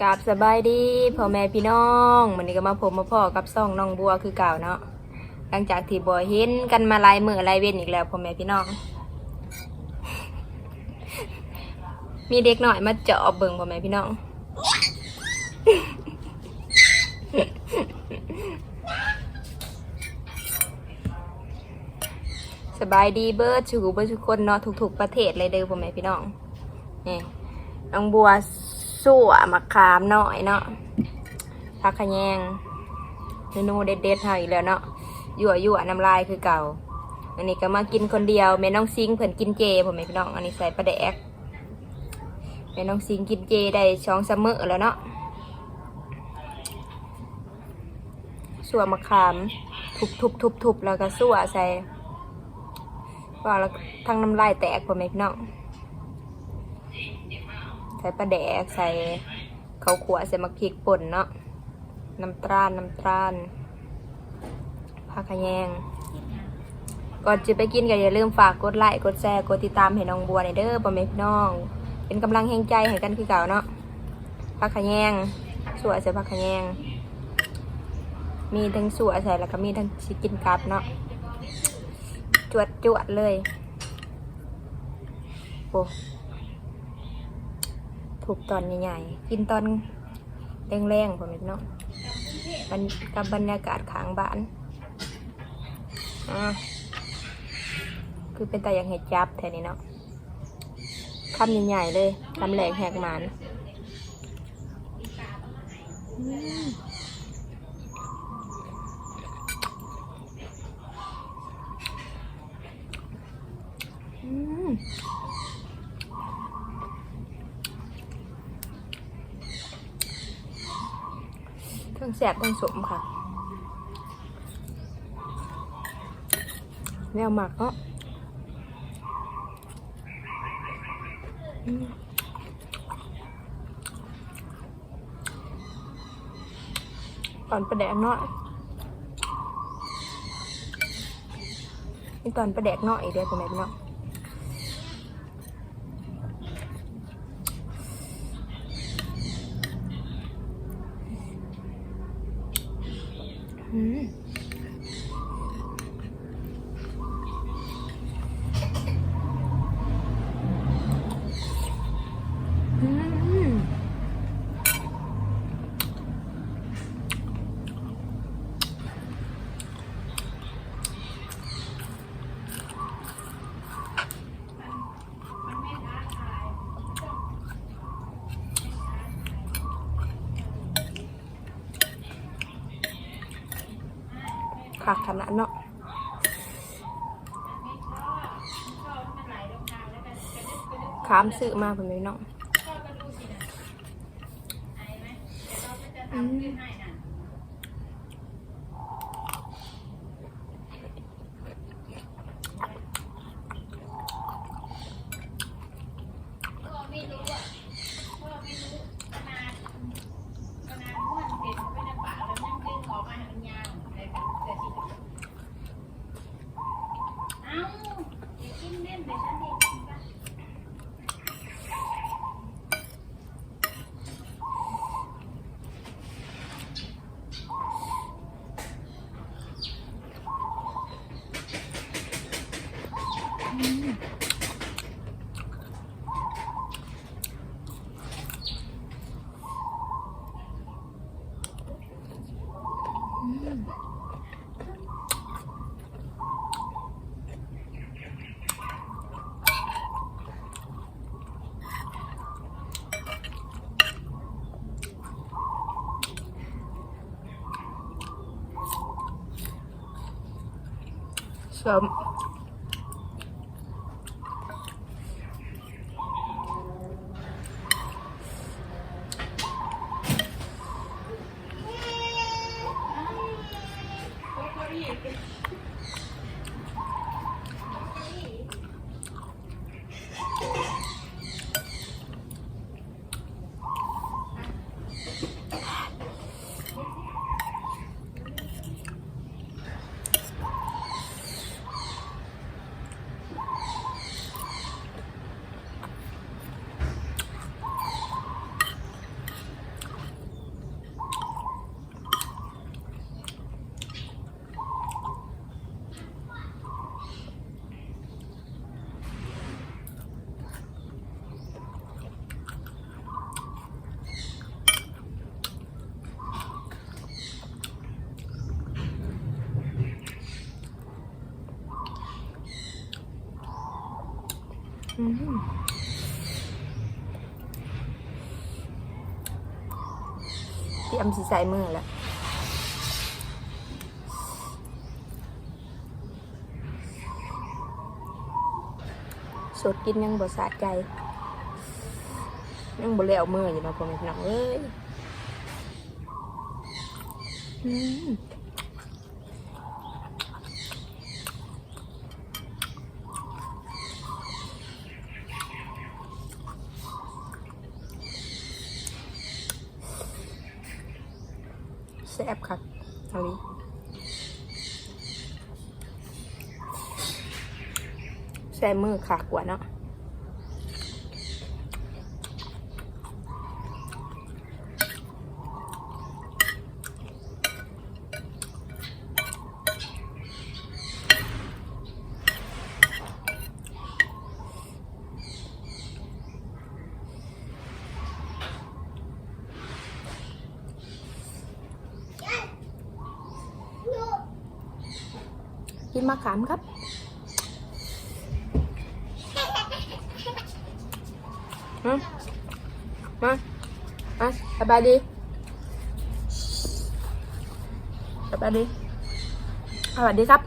กราบสบายดีพ่อแม่พี่น้องวันนี้ก็มาผมมาพ่อกับซ่องน้องบัวคือเก่าเนาะหลังจากที่บัวเห็นกันมาลายมือลายเว้นอีกแล้วพ่อแม่พี่น้อง มีเด็กหน่อยมาเจาะเบิ่งพ่อแม่พี่น้อง สบายดีเบิร์ดชูเบิร์ดทุกคนเนาะทุกๆประเทศเลยเด้อพ่อแม่พี่น้องนี่น้องบัว สั่วมะขามหน่อยเนาะผักขะแยงเมนูเด็ดๆเฮาอีกแล้วเนาะยั่วยั่วน้ำลายคือเก่า อันนี้ก็มากินคนเดียวแม่น้องซิงเพิ่นกินเจพ่อแม่พี่น้อง อันนี้ใส่ปลาแดกแม่น้องซิงกินเจได้ช่องซัมอแล้วเนาะสั่วมะขาม ทุบๆๆๆแล้วก็สั่วใส่ว่าแล้วทั้งน้ำลายแตกพ่อแม่พี่น้อง ใส่ปลาแดกใส่ข้าวขัวใส่มะพริกป่นเนาะน้ำตาลน้ำตาลผักขะแยงก่อนจะไปกินก็อย่าลืมฝากกดไลค์กดแชร์กดติดตามให้น้องบัวในเด้อพ่อแม่พี่น้อง เป็นกำลังแห่งใจให้กันคือเก่าเนาะผักขะแยงสวยใส่ผักขะแยงมีทั้งสวยใส่แล้วก็มีทั้งชิกินกับเนาะจวดจวดเลยโอ้ ถูกตอนใหญ่ๆ กินตอนแรงๆผมเนาะมันกับบรรยากาศขางบ้านอะคือเป็นแต่อย่างเห็ดจับแทนนี้เนาะคำใหญ่ๆเลยคำแหลกแหกหมันอืม อืมทั้งแสบทั้งสมค่ะแนวหมักเนาะตอนประแดกน้อยนี่ตอนประแดกน้อยอีกเด้อคุณแม่พี่น้อง อืมอืม คักขนาดเนาะขามสื่อมาผมเลยเนาะ ส มอืมเตรียมสีใส่มือแล้วสดกินยังบ่สะใจ ยังบ่แล้วมืออยู่นะพ่อแม่พี่น้องเอ้ย อืมแซ่บคักเอันนี้ใส่มือขากกว่าเนาะ กิน มะขามครับ มามามาสบายดีสบายดีสวัสดีครับ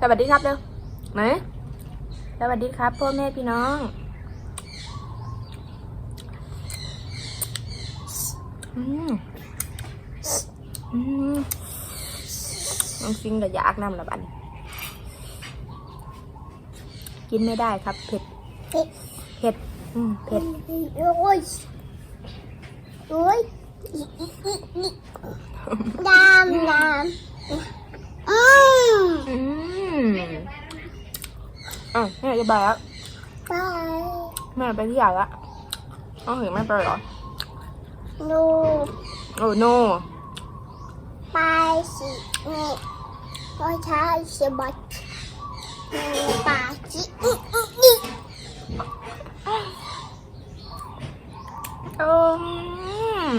สวัสดีครับเร็วไหนสวัสดีครับพ่อแม่พี่น้องอืมอืม น้องซิงก็อยากนำละบัดนกินไม่ได้ครับเผ็ดเผ็ด เผ็ดอืมเผ็ด โอ้ยโอ้ยอีอีอีอีดามดามอืมอืมอะแม่จะไปแล้วไปแม่ไปที่ใหญ่ละเอาเห็นแม่ไปเหรอดูโอ้โนไปสินี่ร อยเท้สบัดปาจิอีอีอีอืม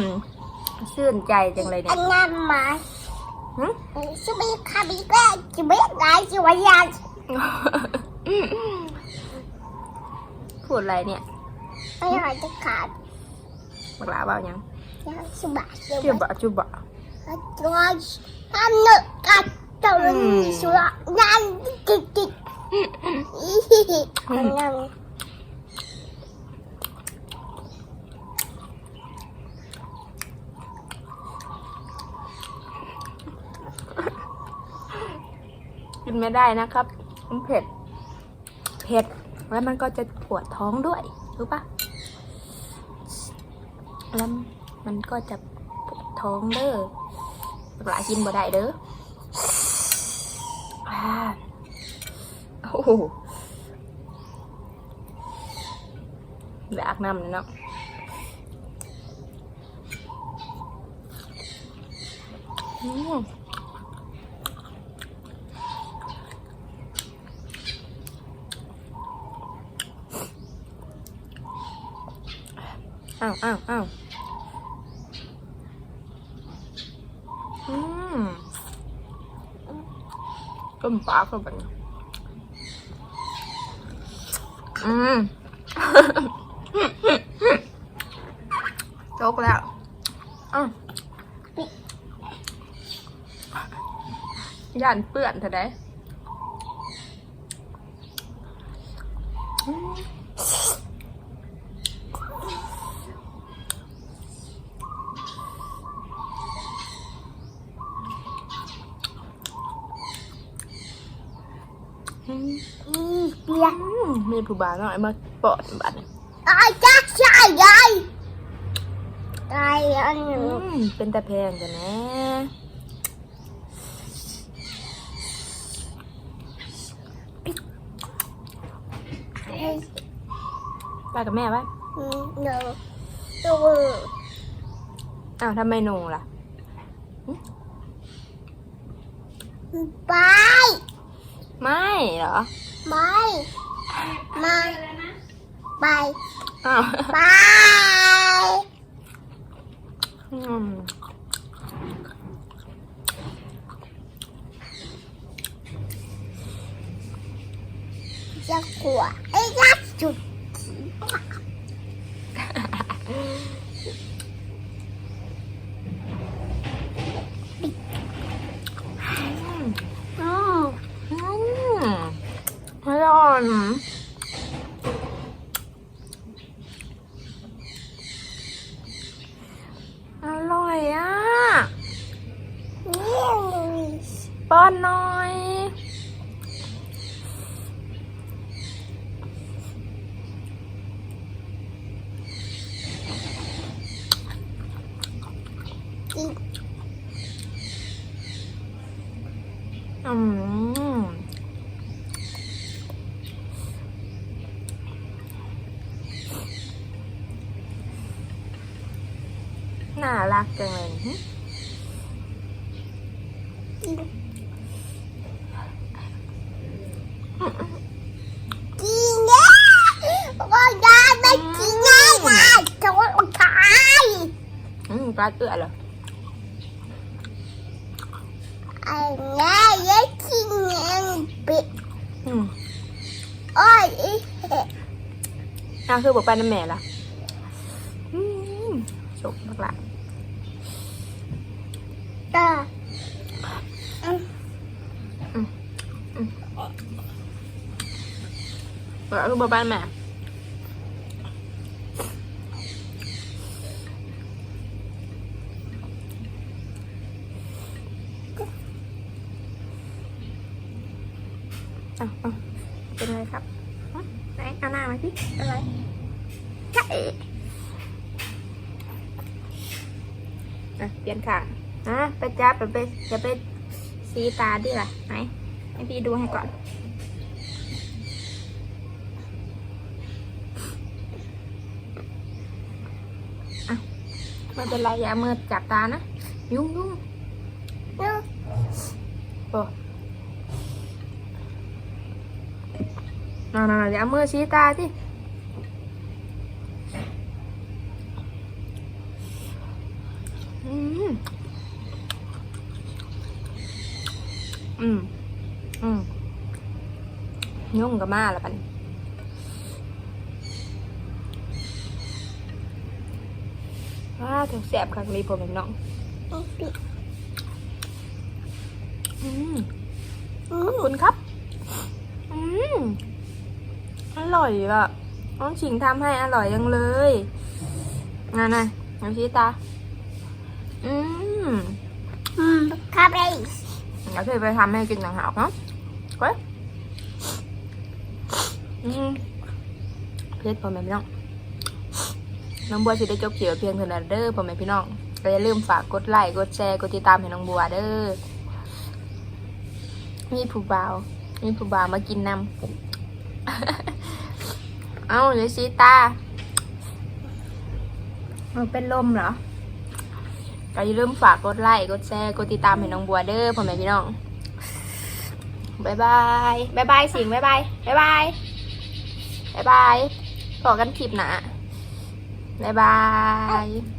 ชื่นใจจังเลยเนี่อัยนนั้นมาหึจะไม่คาบิก็จะไม่ได้จะวันยันพูดอะไรเนี่ยไม่หายจะขาดบักหลาเปล่ายังยังสบายสจุบบายบะจุบบะตัวอันนึกกั ดตัวนี้สุดยันกิ๊กกิ๊กอีฮิฮิอันนั้นกินไม่ได้นะครับ มันเผ็ด เผ็ด แล้วมันก็จะปวดท้องด้วย รู้ปะแล้วมันก็จะปวดท้องเด้อหลายกินบ่ได้เด้ออ่าโอ้โหอยากนำเลยเนาะอืมอ้าวอ้าวอ้าวอืมต้มปลาเข้าไป อืมจกแล้วอืมย่านเปื่อนเถอะได้อืม อืม อีเปีย อืมมี ผู้บ่าวน้อยมาปอดบัดนี้ตายจักใช่ยายตายอันอืนี้มเป็นตะแพงกันนะไปกับแม่ปะหนึ่งตัวอ้าวทำไมหนูล่ะ ไปไม่เหรอ ไป มาไปอ้าวไปอืมจะขวไอ้ยักอืมน่ารักจังเลยหึ กินเนี่ยก็ได้ไม่กินง่ายนะโดนอุทาย อืม ปลาเกลือเหรอไอ้เงี้ยยังกินเงี้ยปิดอืมโอ้ยอีน่าคือบอกไปน้ำแม่ล่ะอืมจบมากละตาบอกคือบอกไปน้ำแม่ อะอะเป็นไรครับฮะไหนเอาหน้ามาสิเป็นไรจ๊ะเอ๋อะเปลี่ยนค่ะ อะไปจับไปไปจะไปสีตาดิล่ะไหนให้พี่ดูให้ก่อนอะไม่เป็นไรอย่าเอามือจับตานะ ยุ่งยุ่งดูโอ้น่าน่าอย่าเอามือชี้ตาสิอืม อืม อืมยุ่งกับมาแล้วปันว้าถึงแสบคักเลยผมเป็นน้องอืมอืขอบคุณครับ อืม อร่อยอะน้องชิงทำให้อร่อยยังเลยงานไงน้ำชีตา อืม อืมครับไอ้เดี๋ยวเธอไปทำให้กินต่างหากเนาะเว้ยอืมเพชรพ่อแม่พี่น้องน้องบัวสิได้จบเขียวเพียงเท่านั้นเด้อพ่อแม่พี่น้องก็อย่าลืมฝากกดไลค์กดแชร์กดติดตามให้น้องบัวเด้อมีผู้บ่าวมีผู้บ่าวมากินนำ เอาเดี๋ยวซีตามันเป็นลมเหรอ ก็อย่าลืมฝากกดไลค์กดแชร์กดติดตามให้น้องบัวเด้อพ่อแม่พี่น้องบายบายบายบายสิงบายบายบายบายบายบายพอกันคลิปหนะบายบาย